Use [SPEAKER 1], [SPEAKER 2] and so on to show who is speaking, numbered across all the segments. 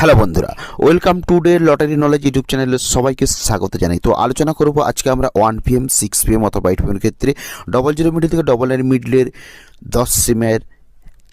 [SPEAKER 1] Hello বন্ধুরা, welcome to the lottery knowledge YouTube চ্যানেলে সবাইকে স্বাগত জানাই। তো আলোচনা করব আজকে আমরা ওয়ান পিএম সিক্স পিএম অথবা এইট পিএম ক্ষেত্রে। ডবল জিরো মিডিল থেকে ডবল নাইন মিডলের দশ সিমের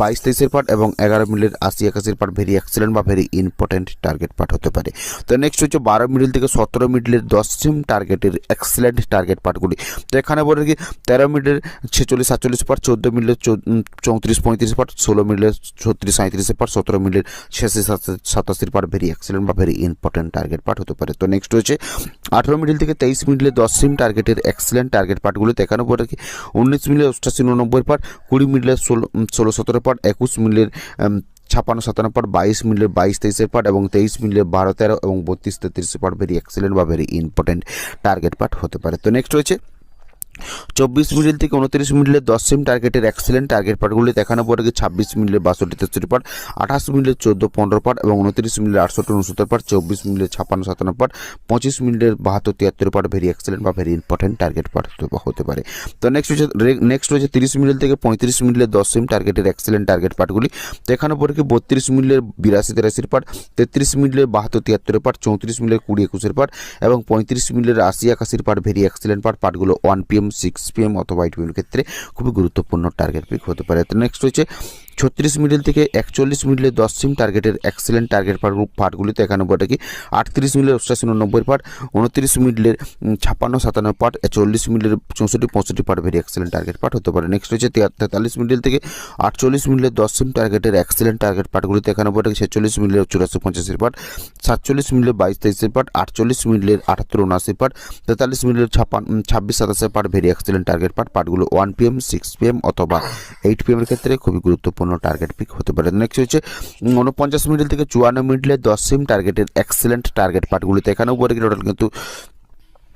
[SPEAKER 1] বাইশ তেইশের পার্ট এবং এগারো মিডলের আশি একাশির পার্ট ভেরি এক্সেলেন্ট বা ভেরি ইম্পর্টেন্ট টার্গেট পার্ট হতে পারে। তো নেক্সট হচ্ছে বারো মিডিল থেকে সতেরো মিডিলের দশ সিম টার্গেটের এক্সেলেন্ট টার্গেট পার্টগুলি তো এখানে বলে কি তেরো মিডলের ছেচল্লিশ, সাতচল্লিশ পার্ট চোদ্দ মিডলের চৌত্রিশ, পঁয়ত্রিশ পার্ট ষোলো মিডলের ছত্রিশ সাঁত্রিশের পার্ট সতেরো মিডলের ছিয়াশি সাতাশির পার্ট ভেরি এক্সেলেন্ট বা ভেরি ইম্পর্টেন্ট টার্গেট পার্ট হতে পারে। তো নেক্সট হচ্ছে আঠেরো মিডিল থেকে তেইশ মিডিলে দশ সিম টার্গেটের এক্সেলেন্ট টার্গেট পার্টগুলো দেখানো পরে থাকে উনিশ মিডিলে অষ্টাশি উননব্বই পার্ট কুড়ি মিডিলে ষোলো ষোলো সতেরো পার্ট একুশ মিডিলের ছাপ্পান্ন সাতান্ন পার্ট বাইশ মিলের বাইশ তেইশের পার্ট এবং তেইশ মিলের বারো তেরো এবং বত্রিশ তেত্রিশের পার্ট ভেরি এক্সেলেন্ট বা ভেরি ইম্পর্টেন্ট টার্গেট পার্ট হতে পারে। তো নেক্সট রয়েছে চব্বিশ মিডল থেকে উনত্রিশ মিডলের দশ সিম টার্গেটের এক্সেলেন্ট টার্গেট পার্টগুলি দেখানো পরে গিয়ে ছাব্বিশ মিডলের বাষট্টি তেষট্টি পার্ট আঠাশ মিডলের চোদ্দ পনেরো পার্ট এবং উনত্রিশ মিডলের আটষট্টি উনসত্তর পার্ট চব্বিশ মিডলের ছাপ্পান্ন সাতান্ন পার্ট পঁচিশ মিডলের বাহাত্তর তিয়াত্তর পার্ট ভেরি এক্সেলেন্ট বা ভেরি ইম্পর্টেন্ট টার্গেট পার্ট হতে পারে। তো নেক্সট হচ্ছে নেক্সট রয়েছে তিরিশ মিডল থেকে পঁয়ত্রিশ মিডলের দশ সিম টার্গেটের এক্সেলেন্ট টার্গেট পার্টগুলি দেখানো পরে কি বত্রিশ মিডলের বিরাশি তেরাশির পার্ট তেত্রিশ মিডলের বাহাত্তর তিয়াত্তরের পার্ট চৌত্রিশ মিডলের কুড়ি একুশের পার্ট এবং পঁয়ত্রিশ মিডলের আশি একাশির পার্ট ভেরি এক্সেলেন্ট পার্ট পার্টগুলো ওয়ান পিএম সিক্স পিএম অথবা এইট পিএম ক্ষেত্রে খুবই গুরুত্বপূর্ণ টার্গেট পিক হতে পারে। নেক্সট রয়েছে ছত্রিশ মিডল থেকে একচল্লিশ মিডলে দশ সিম টার্গেটের এক্সেলেন্ট টার্গেট পার্ট পার্টগুলিতে একানব্বইটা কি? আটত্রিশ মিডলের অষ্টাশি উননব্বই পার্ট উনত্রিশ মিডলের ছাপ্পান্ন সাতান্ন পার্ট চল্লিশ মিডলের চৌষট্টি পঁয়ষট্টি part very excellent target part হতে পারে। নেক্সট হচ্ছে তেতাল্লিশ মিডল থেকে আটচল্লিশ মিডলের দশ সিম টার্গেটের এক্সেলেন্ট টার্গেট পার্টগুলিতে একানব্বইটা ছেচল্লিশ মিডলের চুরাশি পঁচাশির পার্ট সাতচল্লিশ মিডলের বাইশ তেইশের পার্ট আটচল্লিশ মিডলের আটাত্তর উনআশি পার্ট তেতাল্লিশ মিডলের ছাপ্পান্ন ছাব্বিশ সাতাশের part very excellent target part পার্টগুলো ওয়ান পিএম সিক্স পিএম অথবা এইট পিএম এর ক্ষেত্রে খুবই গুরুত্বপূর্ণ। টার্গেট পিক হতে পারে। নেক্সট হচ্ছে উনপঞ্চাশ মিডিল থেকে চুয়ান্ন মিডলে দশ সিম টার্গেটের এক্সেলেন্ট টার্গেট পার্টগুলিতে এখানেও পরে টোটাল কিন্তু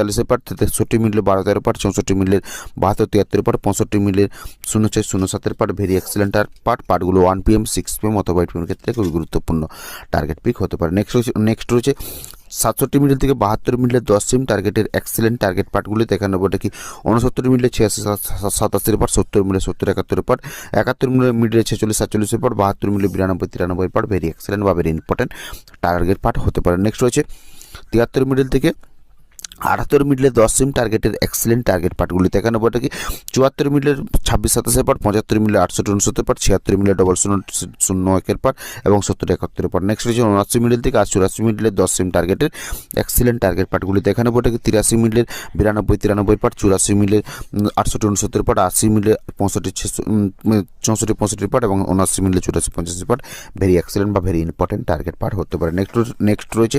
[SPEAKER 1] তেতাল্লিশের পার্ট তেষট্টি মিলের বারো তেরো পার চৌষট্টি মিলের বাহাত্তর তিয়াত্তর পার্ট পঁয়ষট্টি মিলের শূন্য ছয় শূন্য সাতের পার্ট ভেরি এক্সেলেন্ট পার্ট পার্টগুলো ওয়ান পিএম সিক্স পিএম অথবা এইট পিএম ক্ষেত্রে খুবই গুরুত্বপূর্ণ টার্গেট পিক হতে পারে। নেক্সট রয়েছে নেক্সট রয়েছে সাতষট্টি মিনিট থেকে বাহাত্তর মিনিটের দশ সিম টার্গেটের এক্সেলেন্ট টার্গেট পার্টগুলি দেখানো বটে কি উনসত্তর মিনিটে ছিয়াশি সাতাশির পার্ট সত্তর মিনিটে সত্তর একাত্তর পার্ট একাত্তর মিনিট মিনিটে ছেচল্লিশ, সাতচল্লিশের পার্ট বাহাত্তর মিনিটে বিরানব্বই তিরানব্বই পার্ট ভেরি এক্সেলেন্ট বা ভেরি ইম্পর্টেন্ট টার্গেট পার্ট হতে পারে। নেক্সট রয়েছে তিয়াত্তর মিনিট থেকে আটাত্তর মিডলে দশ সিম টার্গেটের এক্সেলেন্ট টার্গেট পার্টগুলিতে এখানে বটে কি, চুয়াত্তর মিডলের ছাব্বিশ সাতাশের পার্ট পঁচাত্তর মিলে আটষট্টি উনসত্তর পার্ট ছিয়াত্তর মিলে ডবল শূন্য শূন্য একের পার্ট এবং সত্তর একাত্তর পার্ট নেক্সট রয়েছে উনআশি মিডল থেকে আর চুরাশি মিডলের দশ সিম টার্গেটের এক্সেলেন্ট টার্গেট পার্টগুলিতে এখানে বটে কি, তিরাশি মিডলের বিরানব্বই, তিরানব্বই পার্ট চুরাশি মিলের আটষট্টি উনসত্তর পার্ট আশি মিলে পঁয়ষট্টি চৌষট্টি, পঁয়ষট্টি পার্ট এবং উনআশি মিলে চুরাশি, পঁচাশি পার্ট ভেরি এক্সেলেন্ট বা ভেরি ইম্পর্টেন্ট টার্গেট পার্ট হতে পারে। নেক্সট নেক্সট রয়েছে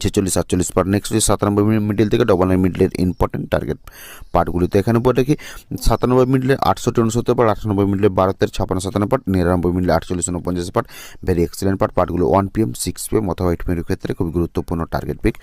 [SPEAKER 1] ছেচল্লিশ, সাতচল্লিশ পার্ট নেক্সট হচ্ছে সাতানব্বই মিডিল থেকে ডবল নাইন মিডিলের ইম্পর্টেন্ট টার্গেট পার্টগুলিতে এখানে পরে রাখি সাতানব্বই মিডিলে আটষট্টি, উনসত্তর পার্ট আটানব্বই মিডিলে বারোতের ছাপান্ন সাতান্ন পার্ট নিরানব্বই মিডিলে আটচল্লিশ উনপঞ্চাশ পার্ট ভেরি এক্সিলেন্ট পার্ট পার্টগুলো ওয়ান পিএম সিক্স পিএম অথবা এইট পিএমের ক্ষেত্রে খুবই গুরুত্বপূর্ণ টার্গেট পিক